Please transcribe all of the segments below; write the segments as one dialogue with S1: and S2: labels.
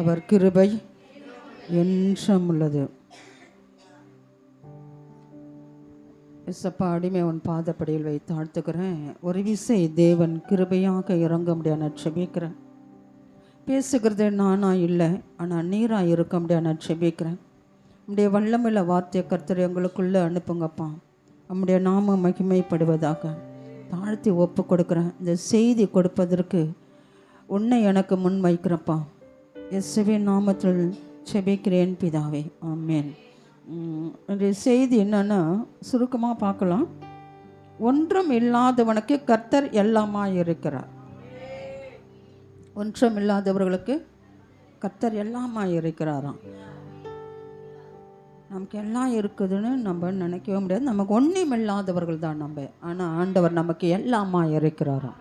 S1: அவர் கிருபை என்றும் உள்ளது எஸ்அப்பா அடிமை உன் பாதப்படியில் வைத்து ஆழ்த்துக்கிறேன் ஒரு விசை தேவன் கிருபையாக இறங்க முடியாது செபிக்கிறேன் ட்சபிக்கிறேன் பேசுகிறது நானா இல்லை ஆனால் நீராக இருக்க முடியாது நான் ட்சபிக்கிறேன் நம்முடைய வல்லமில்ல வார்த்தை கருத்தரை எங்களுக்குள்ளே அனுப்புங்கப்பா நம்முடைய நாம மகிமைப்படுவதாக தாழ்த்தி ஒப்பு கொடுக்குறேன் இந்த செய்தி கொடுப்பதற்கு உன்னை எனக்கு முன் வைக்கிறப்பா இயேசுவின் நாமத்தில் செபிக்கிறேன் பிதாவே ஆமேன் இன்றைய செய்தி என்னென்னா சுருக்கமாக பார்க்கலாம் ஒன்றும் இல்லாதவனுக்கு கர்த்தர் எல்லாமாக இருக்கிறார் ஒன்றும் இல்லாதவர்களுக்கு கர்த்தர் எல்லாமாக இருக்கிறாராம் நமக்கு எல்லாம் இருக்குதுன்னு நம்ம நினைக்கவே முடியாது நமக்கு ஒன்றும் இல்லாதவர்கள் தான் நம்ம ஆனால் ஆண்டவர் நமக்கு எல்லாமா இருக்கிறாராம்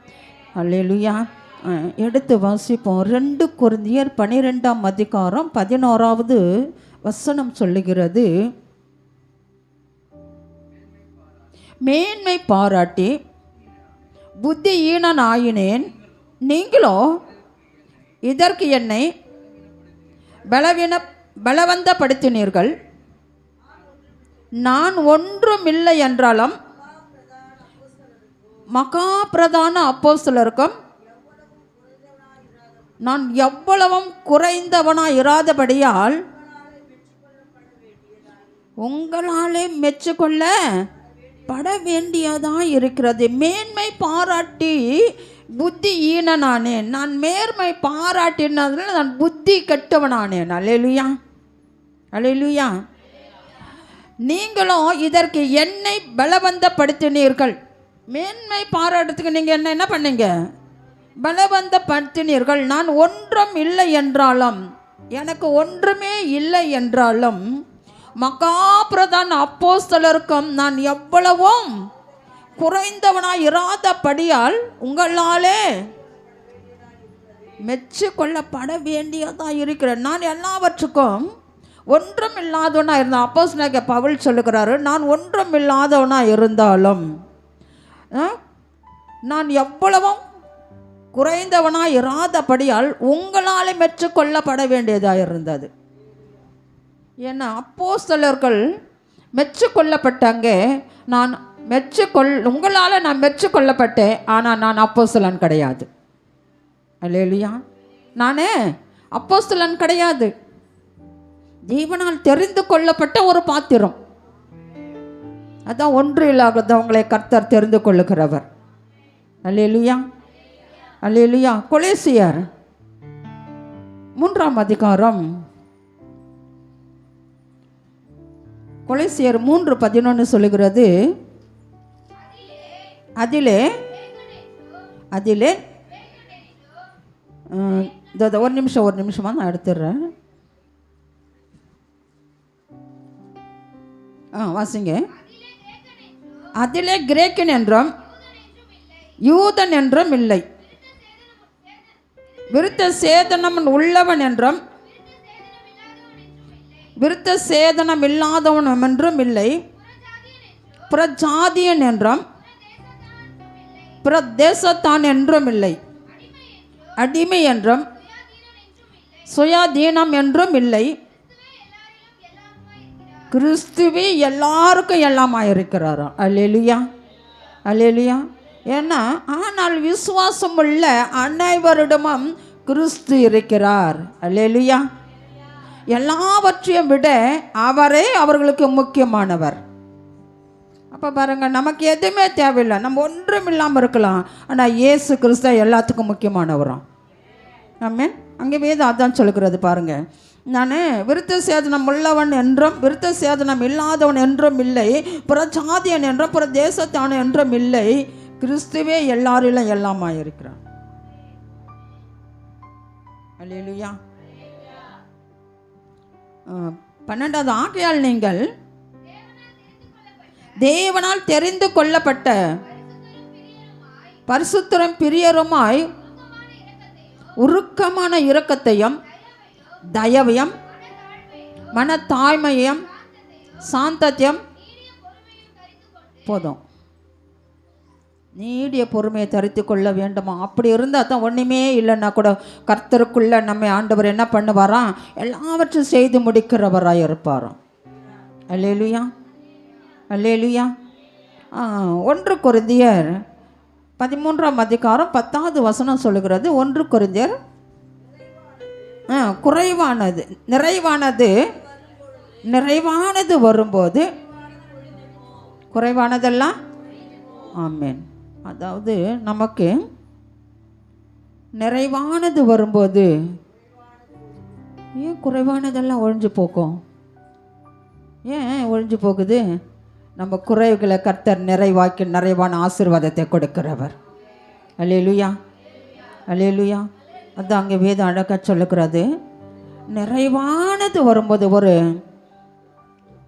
S1: அல்லேலுயா எடுத்து வாசிப்போம் ரெண்டு குருந்தியர் பனிரெண்டாம் அதிகாரம் பதினோராவது வசனம் சொல்லுகிறது மேன்மை பாராட்டி புத்தியீனன் ஆயினேன் நீங்களோ இதற்கு என்னை பலவீன பலவந்தப்படுத்தினீர்கள் நான் ஒன்றும் இல்லை என்றாலும் மகாபிரதான அப்போ சிலருக்கும் நான் எவ்வளவும் குறைந்தவனாக இராதபடியால் உங்களாலே மெச்சுக்கொள்ள பட வேண்டியதாக இருக்கிறது மேன்மை பாராட்டி புத்தி ஈனனானேன் நான் மேன்மை பாராட்டினதில் நான் புத்தி கெட்டவனானேன் அலையிலுயா அலையிலுயா நீங்களும் இதற்கு என்னை பலவந்தப்படுத்தினீர்கள் மேன்மை பாராட்டுறதுக்கு நீங்கள் என்ன என்ன பண்ணீங்க பலவந்த பலவந்தப்படுத்தினீர்கள் நான் ஒன்றும் இல்லை என்றாலும் எனக்கு ஒன்றுமே இல்லை என்றாலும் மகாபிரதான் அப்போஸ்தலருக்கும் நான் எவ்வளவும் குறைந்தவனாய் இராதபடியால் உங்களாலே மெச்சு கொள்ளப்பட வேண்டியதாக இருக்கிறேன் நான் எல்லாவற்றுக்கும் ஒன்றும் இல்லாதவனாக இருந்தேன் அப்போஸ் நாங்கள் பவுல் சொல்லுகிறாரு நான் ஒன்றும் இல்லாதவனாக இருந்தாலும் நான் எவ்வளவும் குறைந்தவனாய் இராதபடியால் உங்களால் மெச்சுக்கொள்ளப்பட வேண்டியதாக இருந்தது ஏன்னா அப்போ சிலர்கள் மெச்சுக்கொள்ளப்பட்டாங்க நான் மெச்சுக்கொள் உங்களால் நான் மெச்சுக்கொள்ளப்பட்டேன் ஆனால் நான் அப்போ சிலன் கிடையாது இல்லையா நானே அப்போ சிலன் கிடையாது ஜீவனால் தெரிந்து கொள்ளப்பட்ட ஒரு பாத்திரம் அதான் ஒன்று அவங்களை கர்த்தர் தெரிந்து கொள்ளுகிறவர் அல்ல இல்லையா அல்லையா கொலேசியர் மூன்றாம் அதிகாரம் கொலேசியர் மூன்று பதினொன்று சொல்லுகிறது அதிலே அதிலே ஒரு நிமிஷம் ஒரு நிமிஷமாக நான் எடுத்துடுறேன் ஆ வாசிங்க அதிலே கிரேக்கன் என்றும் யூதன் என்றும் இல்லை விருத்த சேதனம் உள்ளவன் என்றும் விருத்த சேதனம் இல்லாதவன் என்றும் இல்லை பிரஜாதியன் என்றும் பிரதேசத்தான் என்றும் இல்லை அடிமை என்றும் சுயாதீனம் என்றும் இல்லை கிறிஸ்துவே எல்லாருக்கும் எல்லாமாயிருக்கிறாராம் அலேலியா அலேலியா ஏன்னா ஆனால் விசுவாசம் உள்ள அனைவரிடமும் கிறிஸ்து இருக்கிறார் அல்லேலுயா எல்லாவற்றையும் விட அவரே அவர்களுக்கு முக்கியமானவர் அப்போ பாருங்கள் நமக்கு எதுவுமே தேவையில்லை நம்ம ஒன்றும் இல்லாமல் இருக்கலாம் ஆனால் ஏசு கிறிஸ்தா எல்லாத்துக்கும் முக்கியமானவரும் ஆமேன் அங்கே வேதம் அதான் சொல்கிறது பாருங்கள் நான் விருத்த சேதனம் உள்ளவன் என்றும் விருத்த சேதனம் இல்லாதவன் என்றும் இல்லை புற சாதியன் என்றும் புற தேசத்தான என்றும் இல்லை கிறிஸ்துவே எல்லாரிலும் எல்லாம் இருக்கிறார் அல்லையா பன்னெண்டாவது ஆகையால் நீங்கள் தேவனால் தெரிந்து கொள்ளப்பட்ட பரிசுத்திரம் பிரியருமாய் உருக்கமான இரக்கத்தையும் தயவையும் மனத்தாய்மையும் சாந்தத்தையும் போதும் நீடிய பொறுமையை தரித்து கொள்ள வேண்டுமா அப்படி இருந்தால் தான் ஒன்றுமே இல்லைன்னா கூட கர்த்தருக்குள்ளே நம்ம ஆண்டவர் என்ன பண்ணுவாராம் எல்லாவற்றையும் செய்து முடிக்கிறவராக இருப்பாராம் அல்லேலுயா அல்லேலுயா ஒன்று குருந்தியர் பதிமூன்றாம் அதிகாரம் பத்தாவது வசனம் சொல்லுகிறது ஒன்று குருந்தியர் குறைவானது நிறைவானது நிறைவானது வரும்போது குறைவானதெல்லாம் ஆமேன் அதாவது நமக்கு நிறைவானது வரும்போது ஏன் குறைவானதெல்லாம் ஒழிஞ்சு போக்கும் ஏன் ஒழிஞ்சு போகுது நம்ம குறைவுகளை கர்த்தர் நிறைவாக்கி நிறைவான ஆசிர்வாதத்தை கொடுக்கிறவர் அலேலுயா அலேலுயா அதான் அங்கே வேதம் அழகாக சொல்லுக்கிறது நிறைவானது வரும்போது ஒரு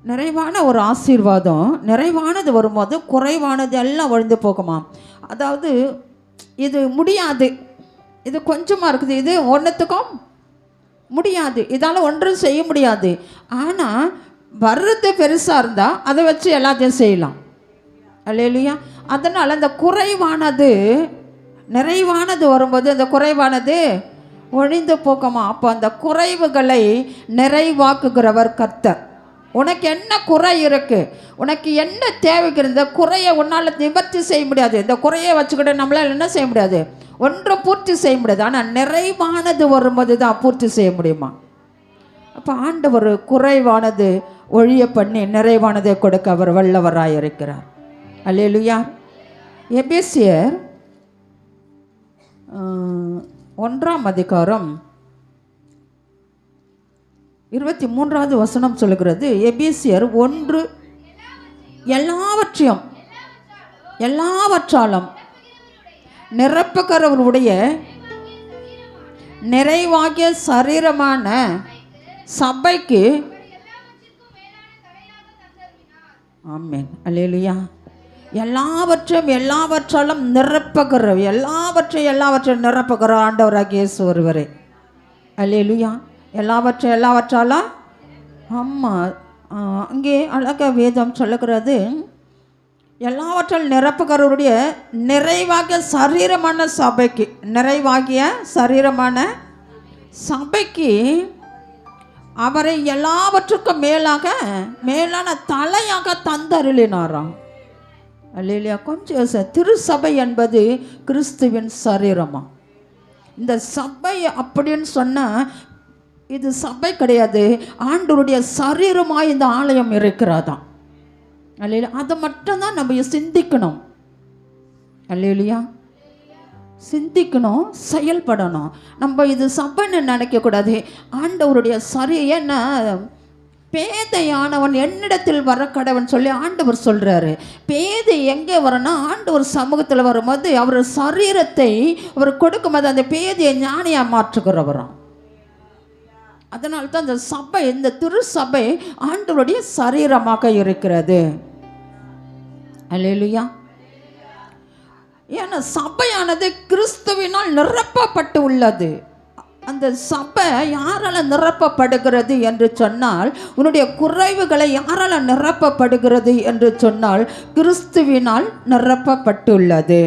S1: நிறைவான ஒரு ஆசீர்வாதம் நிறைவானது வரும்போது குறைவானது எல்லாம் ஒழிந்து போகுமா அதாவது இது முடியாது இது கொஞ்சமாக இருக்குது இது ஒன்றுத்துக்கும் முடியாது இதால் ஒன்றும் செய்ய முடியாது ஆனால் வர்றது பெருசாக இருந்தால் அதை வச்சு எல்லாத்தையும் செய்யலாம் இல்லையா அதனால் அந்த குறைவானது நிறைவானது வரும்போது அந்த குறைவானது ஒழிந்து போக்கமா அப்போ அந்த குறைவுகளை நிறைவாக்குகிறவர் கர்த்தர் உனக்கு என்ன குறை இருக்குது உனக்கு என்ன தேவைக்கு இந்த குறையை உன்னால் நிவர்த்தி செய்ய முடியாது இந்த குறையை வச்சுக்கிட்டு நம்மளால் என்ன செய்ய முடியாது ஒன்று பூர்த்தி செய்ய முடியாது ஆனால் நிறைவானது வரும்போது தான் பூர்த்தி செய்ய முடியுமா அப்போ ஆண்டவர் குறைவானது ஒழிய பண்ணி நிறைவானதை கொடுக்க அவர் வல்லவராக இருக்கிறார் அல்லையா எபிசியர் ஒன்றாம் அதிகாரம் இருபத்தி மூன்றாவது வசனம் சொல்லுகிறது எபிசியர் ஒன்று எல்லாவற்றையும் எல்லாவற்றாலும் நிரப்புகிறவருடைய நிறைவாகிய சரீரமான சபைக்கு ஆமேன் அல்லையா எல்லாவற்றையும் எல்லாவற்றாலும் நிரப்புகிறவர் எல்லாவற்றையும் எல்லாவற்றையும் நிரப்புகிற ஆண்டவராக இயேசு ஒருவரே அல்லையா எல்லாவற்றை எல்லாவற்றாலாம் ஆமாம் அங்கே அழக வேதம் சொல்லுகிறது எல்லாவற்றால் நிரப்புகிறவருடைய நிறைவாகிய சரீரமான சபைக்கு நிறைவாகிய சரீரமான சபைக்கு அவரை எல்லாவற்றுக்கும் மேலாக மேலான தலையாக தந்தருளினாராம் இல்லையா கொஞ்சம் திருசபை என்பது கிறிஸ்துவின் சரீரமாக இந்த சபை அப்படின்னு சொன்னால் இது சபை கிடையாது ஆண்டோருடைய சரீரமாக இந்த ஆலயம் இருக்கிறாதான் அல்ல அதை மட்டும்தான் நம்ம சிந்திக்கணும் இல்லையா சிந்திக்கணும் செயல்படணும் நம்ம இது சபைன்னு நினைக்கக்கூடாது ஆண்டவருடைய சரி என்ன பேதையானவன் என்னிடத்தில் வர கடவுன்னு சொல்லி ஆண்டவர் சொல்கிறாரு பேதை எங்கே வரனா ஆண்டவர் சமூகத்தில் வரும்போது அவர் சரீரத்தை அவர் கொடுக்கும்போது அந்த பேதையை ஞானியாக மாற்றுகிறவரான் அதனால் தான் இந்த சபை இந்த திரு சபை ஆண்டவருடைய சரீரமாக இருக்கிறது அல்லா ஏன்னா சபையானது கிறிஸ்துவினால் நிரப்பப்பட்டு உள்ளது அந்த சபை யாரால் நிரப்பப்படுகிறது என்று சொன்னால் உன்னுடைய குறைவுகளை யாரால் நிரப்பப்படுகிறது என்று சொன்னால் கிறிஸ்துவினால் நிரப்பப்பட்டுள்ளது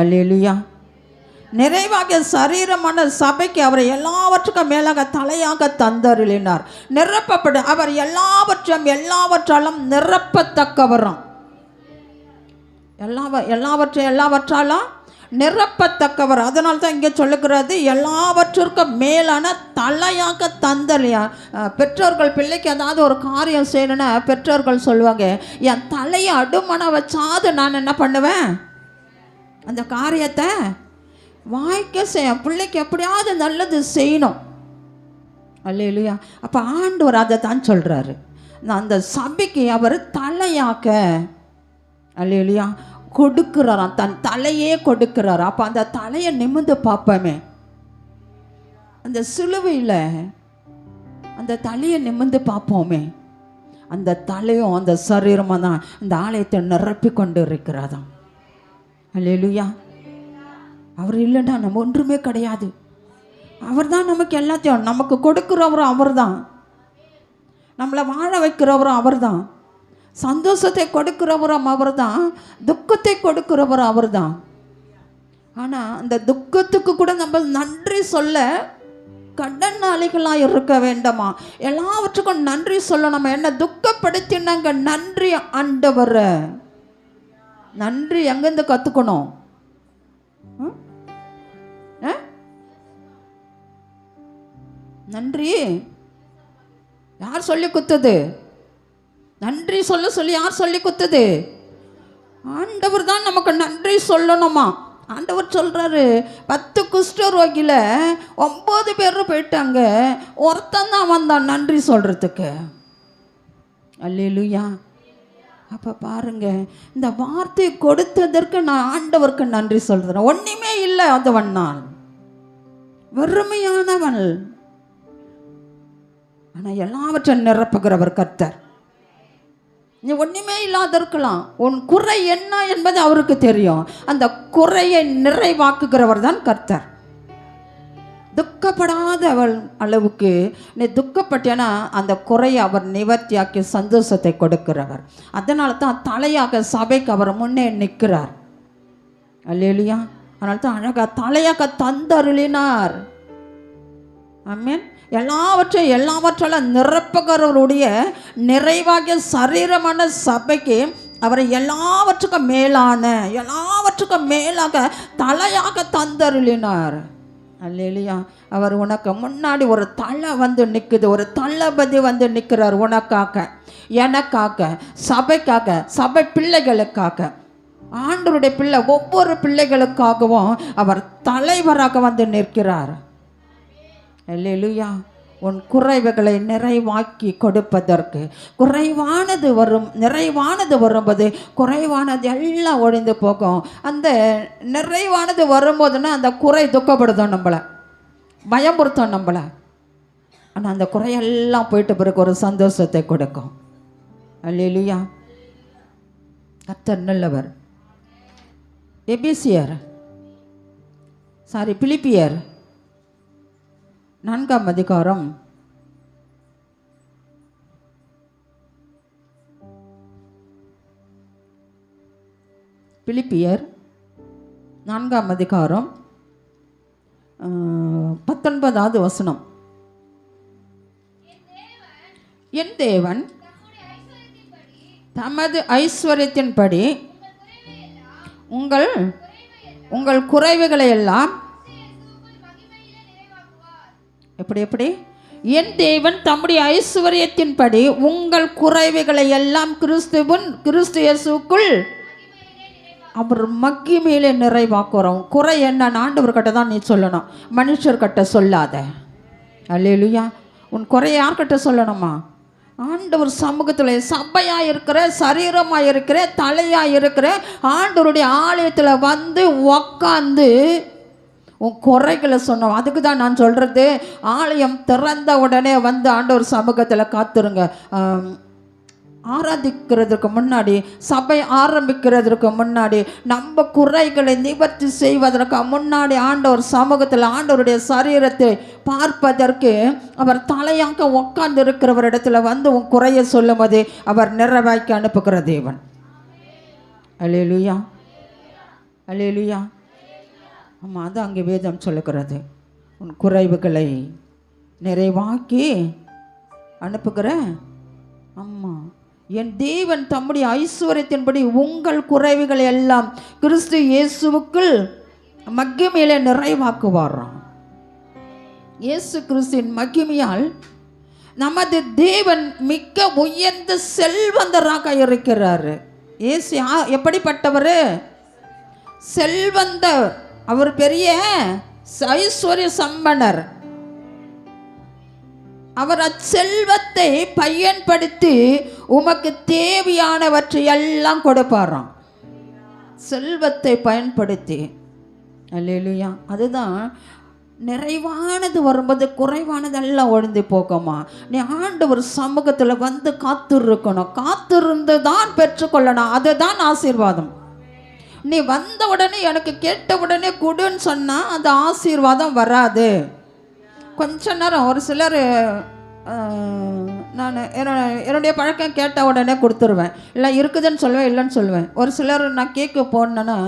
S1: அல்லா நிறைவாகிய சரீரமான சபைக்கு அவர் எல்லாவற்றுக்கும் மேலாக தலையாக தந்தருளினார் நிரப்பப்படும் அவர் எல்லாவற்றையும் எல்லாவற்றாலும் நிரப்பத்தக்கவரும் எல்லா எல்லாவற்றையும் எல்லாவற்றாலும் நிரப்பத்தக்கவர் அதனால தான் இங்கே சொல்லுகிறது எல்லாவற்றிற்கும் மேலான தலையாக தந்தலையா பெற்றோர்கள் பிள்ளைக்கு ஏதாவது ஒரு காரியம் செய்யணும்னா பெற்றோர்கள் சொல்லுவாங்க என் தலையை அடுமனை வச்சாது நான் என்ன பண்ணுவேன் அந்த காரியத்தை வாய்க்க செய்ய பிள்ளைக்கு எப்படியாவது நல்லது செய்யணும் அல்ல இல்லையா அப்போ ஆண்டவர் அதை தான் சொல்கிறாரு அந்த சபைக்கு அவர் தலையாக்க அல்ல இல்லையா கொடுக்குறாராம் தன் தலையே கொடுக்குறாரு அப்போ அந்த தலையை நிமிந்து பார்ப்போமே அந்த சிலுவையில் அந்த தலையை நிமிந்து பார்ப்போமே அந்த தலையும் அந்த சரீரமாக தான் இந்த ஆலயத்தை நிரப்பி கொண்டு இருக்கிறாதான் இல்லையா அவர் இல்லைன்னா நம்ம ஒன்றுமே கிடையாது அவர் தான் நமக்கு எல்லாத்தையும் நமக்கு கொடுக்குறவரும் அவர் தான் நம்மளை வாழ வைக்கிறவரும் அவர் தான் சந்தோஷத்தை கொடுக்குறவரும் அவர் தான் துக்கத்தை கொடுக்குறவரும் அவர் தான் ஆனால் அந்த துக்கத்துக்கு கூட நம்ம நன்றி சொல்ல கடனாளிகளாக இருக்க வேண்டாமா எல்லாவற்றுக்கும் நன்றி சொல்லணும் என்ன துக்கப்படுத்தினாங்க நன்றி ஆண்டவர் நன்றி எங்கேருந்து கற்றுக்கணும் நன்றி யார் சொல்லி குத்துது நன்றி சொல்ல சொல்லி யார் சொல்லி குத்துது ஆண்டவர் தான் நமக்கு நன்றி சொல்லணுமா ஆண்டவர் சொல்கிறாரு பத்து குஷ்டரோகியில் ஒம்பது பேர் போயிட்டாங்க ஒருத்தன் தான் வந்தான் நன்றி சொல்கிறதுக்கு அல்லேலுயா அப்போ பாருங்க இந்த வார்த்தை கொடுத்ததற்கு நான் ஆண்டவருக்கு நன்றி சொல்கிறேன் ஒன்றுமே இல்லை அதுவன் நான் வெறுமையானவன் ஆனால் எல்லாவற்றையும் நிரப்புகிறவர் கர்த்தர் நீ ஒன்றுமே இல்லாத இருக்கலாம் உன் குறை என்ன என்பது அவருக்கு தெரியும் அந்த குறையை நிறைவாக்குகிறவர் தான் கர்த்தர் துக்கப்படாத அவள் அளவுக்கு நீ துக்கப்பட்டேன்னா அந்த குறையை அவர் நிவர்த்தியாக்கி சந்தோஷத்தை கொடுக்கிறவர் அதனால தான் தலையாக சபைக்கு அவர் முன்னே நிற்கிறார் அல்லையா அதனால தான் அழகாக தலையாக தந்தருளினார் ஐ மீன் எல்லாவற்றையும் எல்லாவற்றாலும் நிரப்புகிறவருடைய நிறைவாகிய சரீரமான சபைக்கு அவரை எல்லாவற்றுக்கும் மேலான எல்லாவற்றுக்கும் மேலாக தலையாக தந்தருளினார் அல்லையா அவர் உனக்கு முன்னாடி ஒரு தலை வந்து நிற்குது ஒரு தளபதி வந்து நிற்கிறார் உனக்காக எனக்காக சபைக்காக சபை பிள்ளைகளுக்காக ஆண்டருடைய பிள்ளை ஒவ்வொரு பிள்ளைகளுக்காகவும் அவர் தலைவராக வந்து நிற்கிறார் லெலுயா உன் குறைவுகளை நிறைவாக்கி கொடுப்பதற்கு குறைவானது வரும் நிறைவானது வரும்போது குறைவானது எல்லாம் ஒழிந்து போகும் அந்த நிறைவானது வரும்போதுன்னா அந்த குறை துக்கப்படுதும் நம்மளை பயமுறுத்தும் நம்மளை ஆனால் அந்த குறையெல்லாம் போயிட்டு பிறகு ஒரு சந்தோஷத்தை கொடுக்கும் இல்லையா கத்தர் நல்லவர் எபிசியர் சாரி பிலிப்பியர் நான்காம் அதிகாரம் பிலிப்பியர் நான்காம் அதிகாரம் பத்தொன்பதாவது வசனம் என் தேவன் தமது ஐஸ்வர்யத்தின்படி உங்கள் உங்கள் குறைவுகளை எல்லாம் எப்படி எப்படி என் தேவன் தம்முடைய ஐஸ்வர்யத்தின்படி உங்கள் குறைவுகளை எல்லாம் கிறிஸ்துவன் கிறிஸ்து இயேசுக்குள் அவர் மக்கி மேலே நிறைவாக்குறோம் குறை என்ன ஆண்டவர்கிட்ட தான் நீ சொல்லணும் மனுஷர்கிட்ட சொல்லாத அல்லையா உன் குறைய யார்கிட்ட சொல்லணுமா ஆண்டவர் சமூகத்தில் சபையாக இருக்கிற சரீரமாக இருக்கிற தலையாக இருக்கிற ஆண்டவருடைய ஆலயத்தில் வந்து உக்காந்து உன் குறைகளை சொன்னோம் அதுக்கு தான் நான் சொல்கிறது ஆலயம் திறந்த உடனே வந்து ஆண்டவர் சமூகத்தில் காத்துருங்க ஆராதிக்கிறதுக்கு முன்னாடி சபை ஆரம்பிக்கிறதுக்கு முன்னாடி நம்ம குறைகளை நிவர்த்தி செய்வதற்கு முன்னாடி ஆண்டவர் சமூகத்தில் ஆண்டவருடைய சரீரத்தை பார்ப்பதற்கு அவர் தலையாக உட்கார்ந்து இருக்கிறவரிடத்துல வந்து உன் குறையை சொல்லும் போது அவர் நிறைவாக்கி அனுப்புகிற தேவன் அலேலுயா அலேலுயா ஆமாம் அது அங்கே வேதம் சொல்லுகிறது உன் குறைவுகளை நிறைவாக்கி அனுப்புகிற ஆமாம் என் தேவன் தம்முடைய ஐஸ்வர்யத்தின்படி உங்கள் குறைவுகளை எல்லாம் கிறிஸ்து இயேசுவுக்குள் மகிமையில நிறைவாக்குவாராம் இயேசு கிறிஸ்துவின் மகிமையால் நமது தேவன் மிக்க உயர்ந்த செல்வந்தராக இருக்கிறாரு இயேசு எப்படிப்பட்டவர் செல்வந்தர் அவர் பெரிய ஐஸ்வர்ய சம்பனர் அவர் அச்செல்வத்தை பயன்படுத்தி உமக்கு தேவையானவற்றை எல்லாம் கொடுப்பாராம் செல்வத்தை பயன்படுத்தி இல்லையா அதுதான் நிறைவானது வரும்போது குறைவானதெல்லாம் ஒழுந்து போகுமா நீ ஒரு சமூகத்தில் வந்து காத்திருக்கணும் காத்திருந்து தான் பெற்றுக்கொள்ளணும் அதுதான் ஆசீர்வாதம் நீ வந்த உடனே எனக்கு கேட்ட உடனே கொடுன்னு சொன்னால் அந்த ஆசீர்வாதம் வராது கொஞ்ச நேரம் ஒரு சிலர் நான் என்னுடைய பழக்கம் கேட்ட உடனே கொடுத்துருவேன் இல்லை இருக்குதுன்னு சொல்லுவேன் இல்லைன்னு சொல்லுவேன் ஒரு சிலர் நான் கேக்கு போடணுன்னா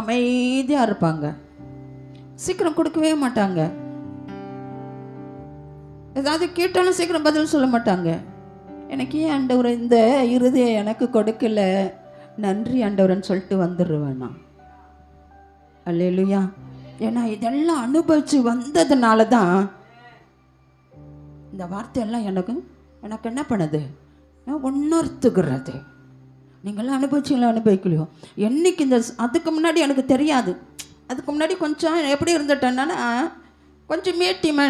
S1: அமைதியாக இருப்பாங்க சீக்கிரம் கொடுக்கவே மாட்டாங்க ஏதாவது கேட்டாலும் சீக்கிரம் பதில் சொல்ல மாட்டாங்க எனக்கு ஏன் ஆண்டவர் இந்த இறுதியை எனக்கு கொடுக்கல நன்றி ஆண்டவரன் சொல்லிட்டு வந்துடுவேன் நான் அல்லையா ஏன்னா இதெல்லாம் அனுபவித்து வந்ததுனால தான் இந்த வார்த்தையெல்லாம் எனக்கு எனக்கு என்ன பண்ணுது உணர்த்துகிறது நீங்களாம் அனுபவிச்சிங்களா அனுபவிக்கலையோ என்னைக்கு இந்த அதுக்கு முன்னாடி எனக்கு தெரியாது அதுக்கு முன்னாடி கொஞ்சம் எப்படி இருந்துட்டேன்னா கொஞ்சம் மேட்டிமே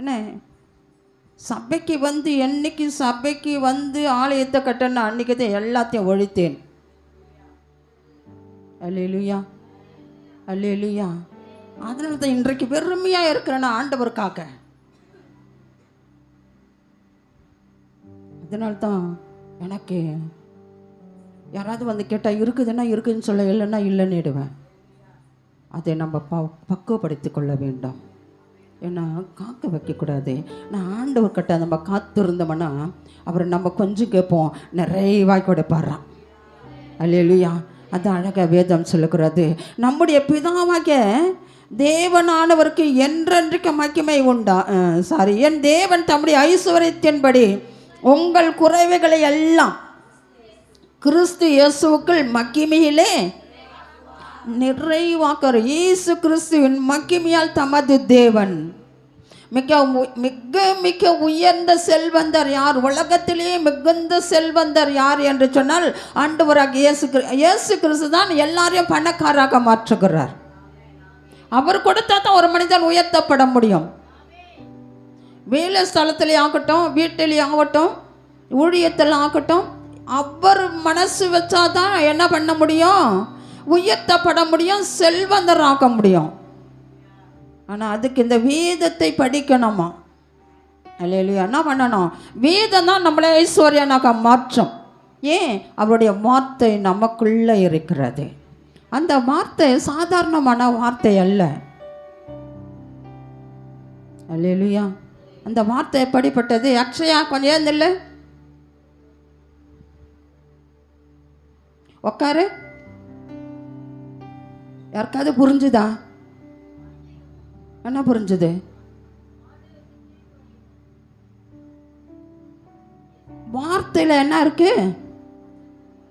S1: என்ன சபைக்கு வந்து என்னைக்கு சபைக்கு வந்து ஆலயத்தை கட்டணும் அன்றைக்கி தான் எல்லாத்தையும் ஒழித்தேன் அல்ல இல்லையா அதனால தான் இன்றைக்கு வெறுமையாக இருக்கிறேன்னா ஆண்டவருக்காக அதனால்தான் எனக்கு யாராவது வந்து கேட்டால் இருக்குதுன்னா இருக்குதுன்னு சொல்ல இல்லைன்னா இல்லைன்னுடுவேன் அதை நம்ம ப பக்குவப்படுத்தி கொள்ள வேண்டாம் ஏன்னா காக்க வைக்கக்கூடாது நான் ஆண்டவர்கிட்ட நம்ம காத்திருந்தோம்னா அவர் நம்ம கொஞ்சம் கேட்போம் நிறைய நிறைவாய் கொடுப்பாடுறான் அல்லையா அது அழகாக வேதம் சொல்லுகிறது நம்முடைய பிதாவாக தேவனானவருக்கு என்றென்றைக்கு மக்கிமை உண்டா சாரி என் தேவன் தம்முடைய ஐஸ்வர்யத்தின்படி உங்கள் குறைவுகளை எல்லாம் கிறிஸ்து இயேசுக்கள் மகிமையிலே நிறைவாக்குற இயேசு கிறிஸ்துவின் மகிமையால் தமது தேவன் மிக மிக மிக உயர்ந்த செல்வந்தர் யார் உலகத்திலேயே மிகுந்த செல்வந்தர் யார் என்று சொன்னால் ஆண்டவராக இயேசு இயேசு கிறிஸ்து தான் எல்லாரையும் பணக்காராக மாற்றுகிறார் அவர் கொடுத்தா தான் ஒரு மனிதன் உயர்த்தப்பட முடியும் வேலை ஸ்தலத்திலே ஆகட்டும் வீட்டிலே ஆகட்டும் ஊழியத்தில் ஆகட்டும் அவர் மனசு வச்சாதான் என்ன பண்ண முடியும் உயர்த்தப்பட முடியும் செல்வந்தராக முடியும் ஆனால் அதுக்கு இந்த வேதத்தை படிக்கணுமா அல்லையா என்ன பண்ணணும் வேதம் தான் நம்மளே ஐஸ்வர்யனாக மாற்றம் ஏன் அவருடைய வார்த்தை நமக்குள்ளே இருக்கிறது அந்த வார்த்தை சாதாரணமான வார்த்தை அல்ல அல்லையா அந்த வார்த்தை எப்படிப்பட்டது அக்ஷயா கொஞ்சம் ஏந்தில்லை உக்காரு யாருக்காவது புரிஞ்சுதா என்ன புரிஞ்சுது வார்த்தையில் என்ன இருக்கு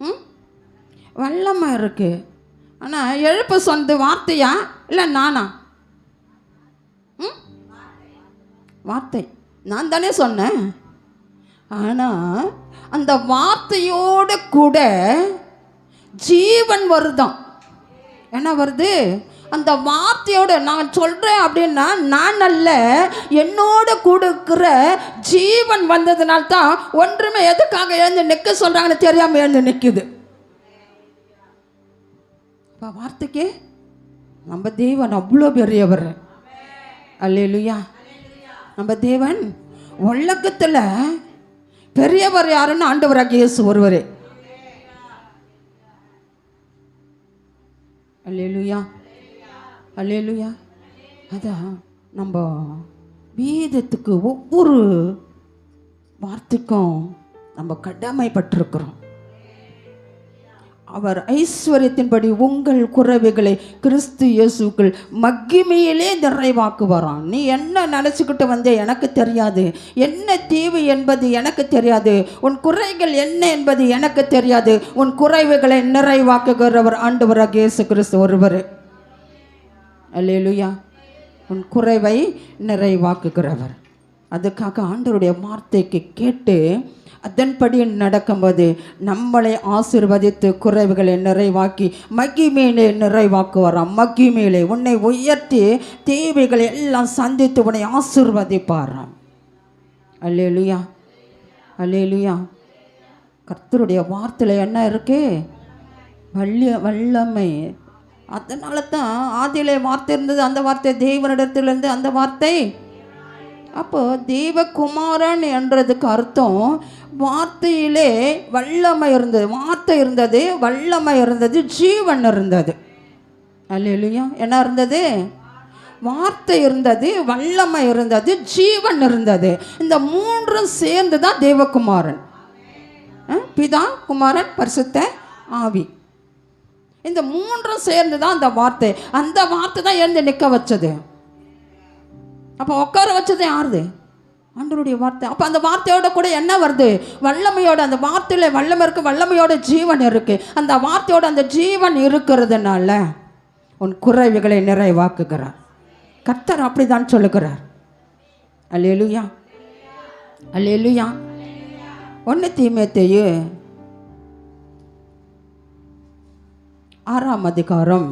S1: ம் இருக்கு ஆனால் எழுப்ப சொன்னது வார்த்தையா இல்லை நானா ம் வார்த்தை நான் தானே சொன்னேன் ஆனால் அந்த வார்த்தையோடு கூட ஜீவன் வருதான் என்ன வருது அந்த வார்த்தையோட நான் சொல்கிறேன் அப்படின்னா நான் அல்ல என்னோட கொடுக்குற ஜீவன் வந்ததுனால தான் ஒன்றுமே எதுக்காக எழுந்து நிற்க சொல்கிறாங்கன்னு தெரியாமல் எழுந்து நிற்குது இப்போ வார்த்தைக்கு நம்ம தேவன் அவ்வளோ பெரியவர் இல்லையா நம்ம தேவன் உலகத்தில் பெரியவர் யாருன்னு ஆண்டவராக இயேசு ஒருவரே அல்லேலுயா அல்லேலுயா அதான் நம்ம வேதத்துக்கு ஒவ்வொரு வார்த்தைக்கும் நம்ம கடமைப்பட்டிருக்கிறோம் அவர் ஐஸ்வர்யத்தின்படி உங்கள் குறைவுகளை கிறிஸ்து இயேசுக்கள் மகிமையிலே நிறைவாக்குவாராம் நீ என்ன நினச்சிக்கிட்டு வந்தே எனக்கு தெரியாது என்ன தீவு என்பது எனக்கு தெரியாது உன் குறைகள் என்ன என்பது எனக்கு தெரியாது உன் குறைவுகளை நிறைவாக்குகிறவர் ஆண்டவராக இயேசு கிறிஸ்து ஒருவர் அல்லேலுயா உன் குறைவை நிறைவாக்குகிறவர் அதுக்காக ஆண்டவருடைய வார்த்தைக்கு கேட்டு அதன்படி நடக்கும்போது நம்மளை ஆசிர்வதித்து குறைவுகளை நிறைவாக்கி மக்கி மேலே நிறைவாக்கு வரா மக்கி மேலே உன்னை உயர்த்தி தேவைகளை எல்லாம் சந்தித்து உன்னை ஆசிர்வதிப்பாராம் அல்லேலுயா அல்லேலுயா கர்த்தருடைய வார்த்தையில் என்ன இருக்கு வள்ளிய வல்லமை அதனால தான் ஆதியிலே வார்த்தை இருந்தது அந்த வார்த்தை தேவனிடத்திலிருந்து அந்த வார்த்தை அப்போ தேவகுமாரன் என்றதுக்கு அர்த்தம் வார்த்தையிலே வல்லமை இருந்தது வார்த்தை இருந்தது வல்லமை இருந்தது ஜீவன் இருந்தது அல்லையா என்ன இருந்தது வார்த்தை இருந்தது வல்லமை இருந்தது ஜீவன் இருந்தது இந்த மூன்றும் சேர்ந்து தான் தேவகுமாரன் பிதா குமாரன் பரிசுத்த ஆவி இந்த மூன்றும் சேர்ந்து தான் அந்த வார்த்தை அந்த வார்த்தை தான் எழுந்து நிற்க வச்சது அப்போ உட்கார வச்சது யாருது ஆண்டருடைய வார்த்தை அப்போ அந்த வார்த்தையோட கூட என்ன வருது வல்லமையோட அந்த வார்த்தையில் வல்லமை இருக்குது வல்லமையோட ஜீவன் இருக்குது அந்த வார்த்தையோட அந்த ஜீவன் இருக்கிறதுனால உன் குறைவுகளை நிறைவாக்குகிறார் கத்தர் அப்படி தான் சொல்லுகிறார் அல்லேலுயா எழுயா ஒன்று தீமேத்தையு ஆறாம் அதிகாரம்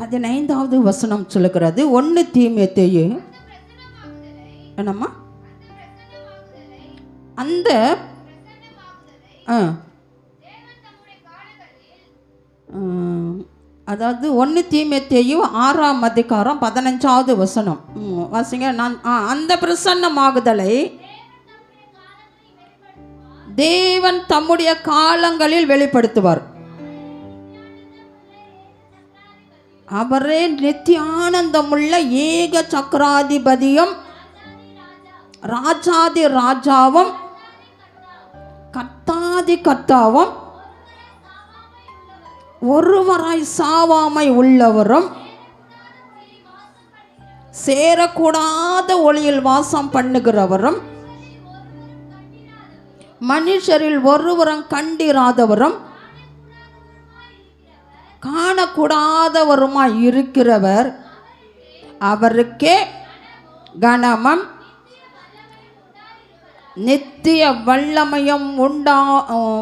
S1: பதினைந்தாவது வசனம் சொல்லுகிறது ஒன்று தீமியத்தையே என்னம்மா அந்த அதாவது ஒன்று தீமத்தையும் ஆறாம் அதிகாரம் பதினஞ்சாவது வசனம் வாசிங்க நான் அந்த பிரசன்னமாகுதலை தேவன் தம்முடைய காலங்களில் வெளிப்படுத்துவார் அவரே நித்தியானந்தமுள்ள ஏக சக்கராதிபதியும் ராஜாதி ராஜாவும் கத்தாதி கர்த்தாவும் ஒருவராய் சாவாமை உள்ளவரும் சேரக்கூடாத ஒளியில் வாசம் பண்ணுகிறவரும் மனுஷரில் ஒருவரும் கண்டிராதவரும் காணக்கூடாதவருமாய் இருக்கிறவர் அவருக்கே கணமம் நித்திய வல்லமயம் உண்டா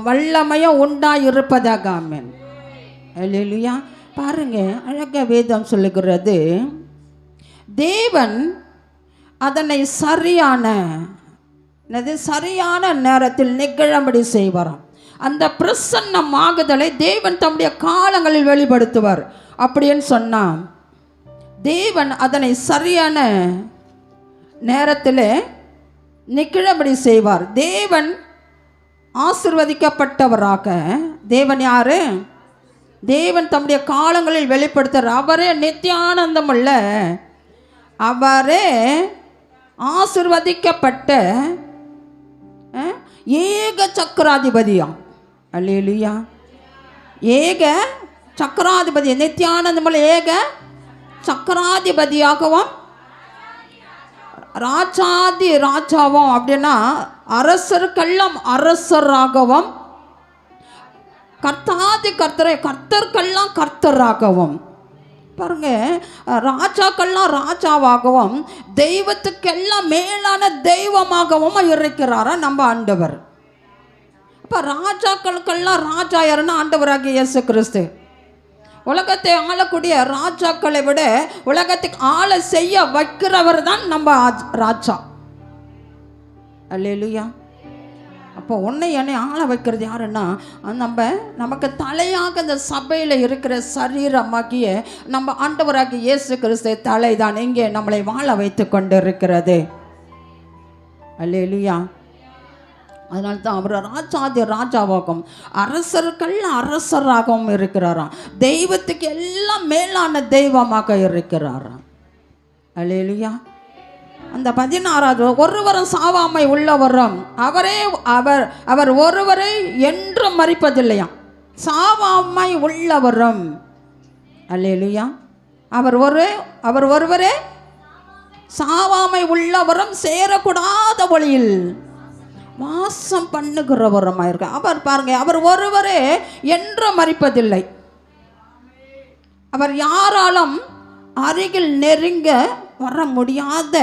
S1: வல்லமயம் உண்டாயிருப்பதாக இருப்பதாக இல்லையா பாருங்க அழக வேதம் சொல்லுகிறது தேவன் அதனை சரியான என்னது சரியான நேரத்தில் நிகழம்படி செய்வாராம் அந்த பிரசன்னம் ஆகுதலை தேவன் தம்முடைய காலங்களில் வெளிப்படுத்துவார் அப்படின்னு சொன்னால் தேவன் அதனை சரியான நேரத்தில் நிகழபடி செய்வார் தேவன் ஆசிர்வதிக்கப்பட்டவராக தேவன் யார் தேவன் தம்முடைய காலங்களில் வெளிப்படுத்துகிற அவரே நித்தியானந்தம் உள்ள அவரே ஆசிர்வதிக்கப்பட்ட ஏக சக்கராதிபதியாம் அல்லேலுயா ஏக சக்கராதிபதி நித்தியானந்தமல் ஏக சக்கராதிபதியாகவும் ராஜாதி ராஜாவும் அப்படின்னா அரசர்கள்லாம் அரசராகவும் கர்த்தாதி கர்த்தரை கர்த்தர்கள்லாம் கர்த்தராகவும் பாருங்க ராஜாக்கள்லாம் ராஜாவாகவும் தெய்வத்துக்கெல்லாம் மேலான தெய்வமாகவும் இருக்கிறாரா நம்ம ஆண்டவர் இப்போ ராஜாக்களுக்கெல்லாம் ராஜா யாருன்னா ஆண்டவராகிய இயேசு கிறிஸ்து உலகத்தை ஆளக்கூடிய ராஜாக்களை விட உலகத்துக்கு ஆளை செய்ய வைக்கிறவர் தான் நம்ம ராஜா அல்லேலுயா அப்போ உன்னை என்னை ஆள வைக்கிறது யாருன்னா நம்ம நமக்கு தலையாக இந்த சபையில் இருக்கிற சரீரமாகிய நம்ம ஆண்டவராகிய இயேசு கிறிஸ்து தலை தான் இங்கே நம்மளை வாழ வைத்து கொண்டு இருக்கிறது அல்லேலுயா அதனால தான் அவர் ராஜாதி ராஜாவாகவும் அரசர்கள் அரசராகவும் இருக்கிறாராம் தெய்வத்துக்கு எல்லாம் மேலான தெய்வமாக இருக்கிறாராம் அலையிலியா அந்த பதினாறாவது ஒருவரும் சாவாமை உள்ளவரும் அவரே அவர் அவர் ஒருவரை என்றும் மறிப்பதில்லையா சாவாமை உள்ளவரும் அல்லேலுயா அவர் ஒரு அவர் ஒருவரே சாவாமை உள்ளவரும் சேரக்கூடாத வழியில் வாசம் பண்ணுகிறவரமாக இருக்க அவர் பாருங்க அவர் ஒருவரே என்ற மறிப்பதில்லை அவர் யாராலும் அருகில் நெருங்க வர முடியாத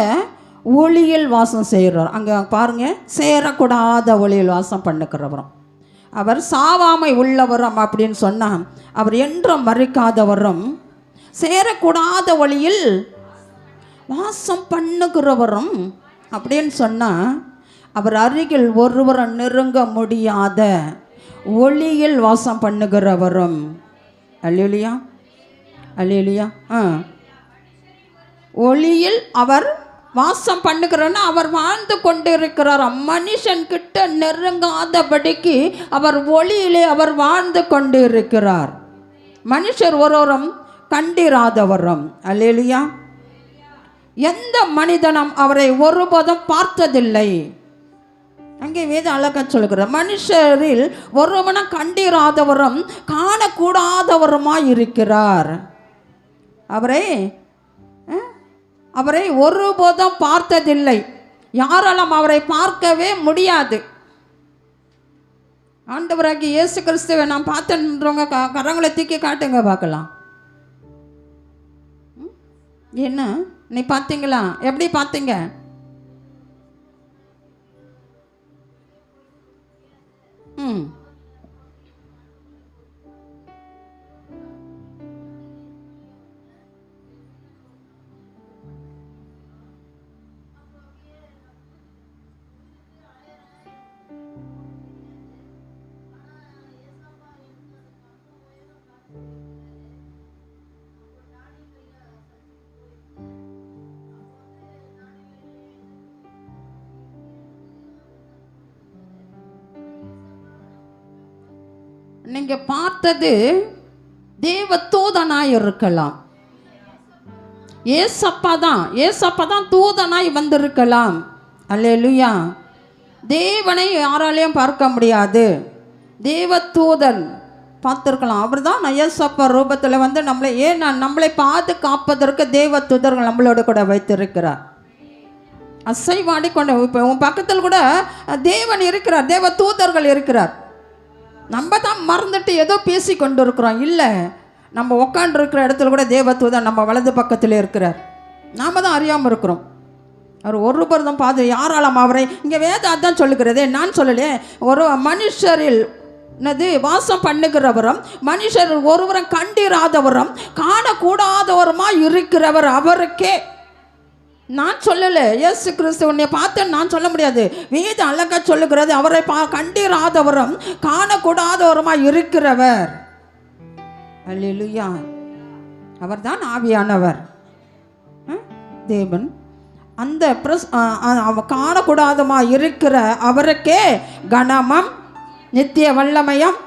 S1: ஒளியில் வாசம் செய்கிறார் அங்கே பாருங்கள் சேரக்கூடாத ஒளியில் வாசம் பண்ணுக்கிறவரும் அவர் சாவாமை உள்ளவரும் அப்படின்னு சொன்னால் அவர் என்றும் மறிக்காதவரும் சேரக்கூடாத ஒளியில் வாசம் பண்ணுகிறவரும் அப்படின்னு சொன்னால் அவர் அருகில் ஒருவரும் நெருங்க முடியாத ஒளியில் வாசம் பண்ணுகிறவரும் அல்லா அல்லா ஆ ஒளியில் அவர் வாசம் பண்ணுகிறோன்னா அவர் வாழ்ந்து கொண்டிருக்கிறார் மனுஷன்கிட்ட நெருங்காதபடிக்கு அவர் ஒளியிலே அவர் வாழ்ந்து கொண்டிருக்கிறார் மனுஷர் ஒருவரும் கண்டிராதவரும் அல்லேலியா எந்த மனிதனும் அவரை ஒருபோதும் பார்த்ததில்லை அங்கே வேத அழகா சொல்லுகிற மனுஷரில் ஒருவன கண்டிராதவரும் காணக்கூடாதவருமா இருக்கிறார் அவரை அவரை ஒருபோதும் பார்த்ததில்லை யாராலும் அவரை பார்க்கவே முடியாது ஆண்டவராகி இயேசு கிறிஸ்துவை நான் பார்த்தேன்றவங்க க கரங்களை தூக்கி காட்டுங்க பார்க்கலாம் என்ன நீ பார்த்தீங்களா எப்படி பார்த்தீங்க Hmm. நீங்கள் பார்த்தது தேவத்தூதனாய் இருக்கலாம் ஏசப்பா தான் ஏசப்பா தான் தூதனாய் வந்திருக்கலாம் அல்லேலுயா தேவனை யாராலையும் பார்க்க முடியாது தேவத்தூதன் பார்த்துருக்கலாம் அவர் தான் நயசப்ப ரூபத்தில் வந்து நம்மளை ஏன் நம்மளை பாதுகாப்பதற்கு தேவ தூதர்கள் நம்மளோட கூட வைத்திருக்கிறார் அசைவாடி கொண்டு இப்போ உன் பக்கத்தில் கூட தேவன் இருக்கிறார் தேவ தூதர்கள் இருக்கிறார் நம்ம தான் மறந்துட்டு ஏதோ பேசி கொண்டு இருக்கிறோம் இல்லை நம்ம உக்காண்டிருக்கிற இடத்துல கூட தேவத்துவம் நம்ம வலது பக்கத்தில் இருக்கிறார் நாம் தான் அறியாமல் இருக்கிறோம் அவர் ஒரு தான் பாது யாராலாம் அவரை இங்கே வேத அதான் சொல்லுகிறதே நான் சொல்லலையே ஒரு மனுஷரில் என்னது வாசம் பண்ணுகிறவரும் மனுஷர் ஒருவரும் கண்டிராதவரும் காணக்கூடாதவருமா இருக்கிறவர் அவருக்கே நான் சொல்லலை இயேசு கிறிஸ்து உன்னை பார்த்து நான் சொல்ல முடியாது வேத அழக சொல்லுகிறது அவரை பா கண்டிராதவரும் காணக்கூடாதவருமா இருக்கிறவர் அல்லா அவர் தான் ஆவியானவர் தேவன் அந்த பிரஸ் காணக்கூடாதமாக இருக்கிற அவருக்கே கணமம் நித்திய வல்லமயம்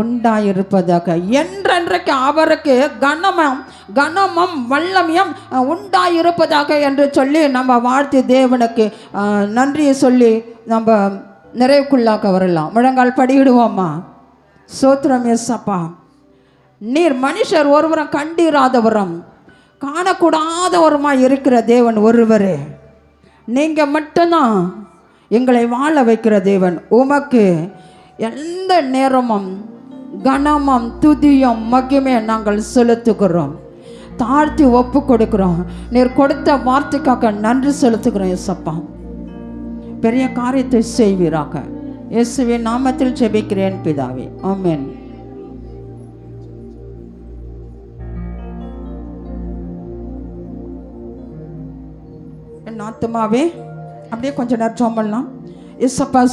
S1: உண்டாயிருப்பதாக என்றென்றைக்கு அவருக்கு கனமம் கனமும் வல்லமையும் உண்டாயிருப்பதாக என்று சொல்லி நம்ம வாழ்த்து தேவனுக்கு நன்றியை சொல்லி நம்ம நிறைவுக்குள்ளாக்க வரலாம் முழங்கால் படியிடுவோம்மா சோத்ரம் எஸ் அப்பா நீர் மனுஷர் ஒருவரும் கண்டிராதவரும் காணக்கூடாதவருமாய் இருக்கிற தேவன் ஒருவர் நீங்கள் மட்டும்தான் எங்களை வாழ வைக்கிற தேவன் உமக்கு எந்த நேரமும் கனமும் துதியும் மகிமே நாங்கள் செலுத்துகிறோம் தாழ்த்தி ஒப்பு கொடுக்கிறோம் நீர் கொடுத்த வார்த்தைக்காக நன்றி செலுத்துகிறோம் எசப்பா பெரிய காரியத்தை செய்வீராக இயேசுவின் நாமத்தில் செபிக்கிறேன் பிதாவே ஆமேன் ஆத்துமாவே அப்படியே கொஞ்சம் நேரம் சோம்பலாம் பண்ணலாம் இசப்பா